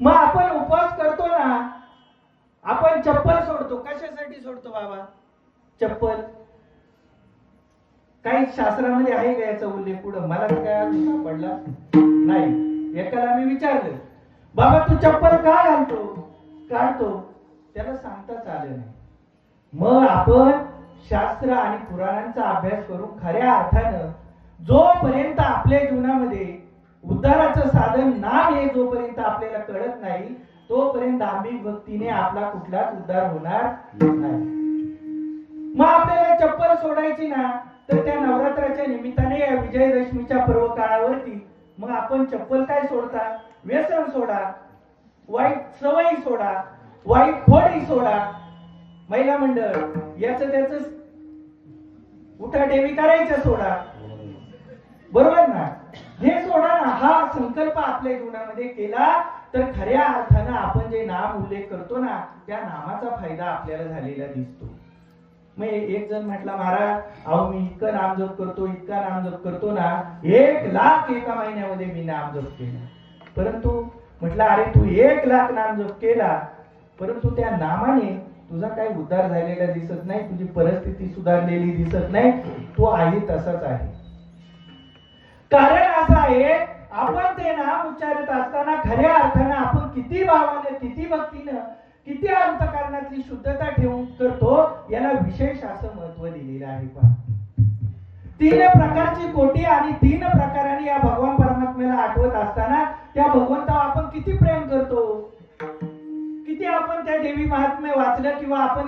मग आपण उपवास करतो ना आपण चप्पल सोडतो. कशासाठी सोडतो बाबा? चप्पल. काही शास्त्रामध्ये आहे का याचा उल्लेख पुढं? मला काय पडला नाही. एकाला मी विचारलं बाबा तू चप्पल का घालतो? काढतो त्याला सांगताच आलं नाही. मग आपण शास्त्र आणि पुराणांचा अभ्यास करून खऱ्या अर्थानं जोपर्यंत आपल्या जीवनामध्ये उद्धाराचं साधन नाम हे जोपर्यंत आपल्याला कळत नाही तोपर्यंत धार्मिक भक्तीने आपला कुठलाच उद्धार होणार नाही. मग आपल्याला चप्पल सोडायची ना तर त्या नवरात्राच्या निमित्ताने या विजयदशमीच्या पर्व काळावरती मग आपण चप्पल काय सोडता? व्यसन सोडा वाईट सवयी सोडा वाईट खोडी सोडा. महिला मंडळ याच त्याच उठा डेवी करायचं सोडा. बरोबर ना? हे हा संकल्प आपल्या जीवनामध्ये केला तर खऱ्या अर्थानं आपण जे नाम उल्लेख करतो ना त्या नामाचा फायदा आपल्याला झालेला दिसतो. मग एक जण म्हटला महाराज अहो मी इतकं नाम जप करतो इतका नामजप करतो ना एक लाख एका महिन्यामध्ये मी नाम जप केला. परंतु म्हटलं अरे तू एक लाख नाम जप केला परंतु त्या नामाने तुझा काही उद्धार झालेला दिसत नाही तुझी परिस्थिती सुधारलेली दिसत नाही तो आहे तसाच आहे. कारण असं आहे आपण ते नाम उच्चारत असताना खऱ्या अर्थानं आपण किती भावाने किती भक्तीनं किती अंतकरणातली शुद्धता ठेवून करतो याला विशेष असं महत्त्व दिलेलं आहे पण तीन प्रकारची कोटी आणि तीन प्रकाराने या भगवान परमात्म्याला आठवत असताना त्या भगवंतावर आपण किती प्रेम करतो? किती आपण त्या देवी महात्म्य वाचलं किंवा आपण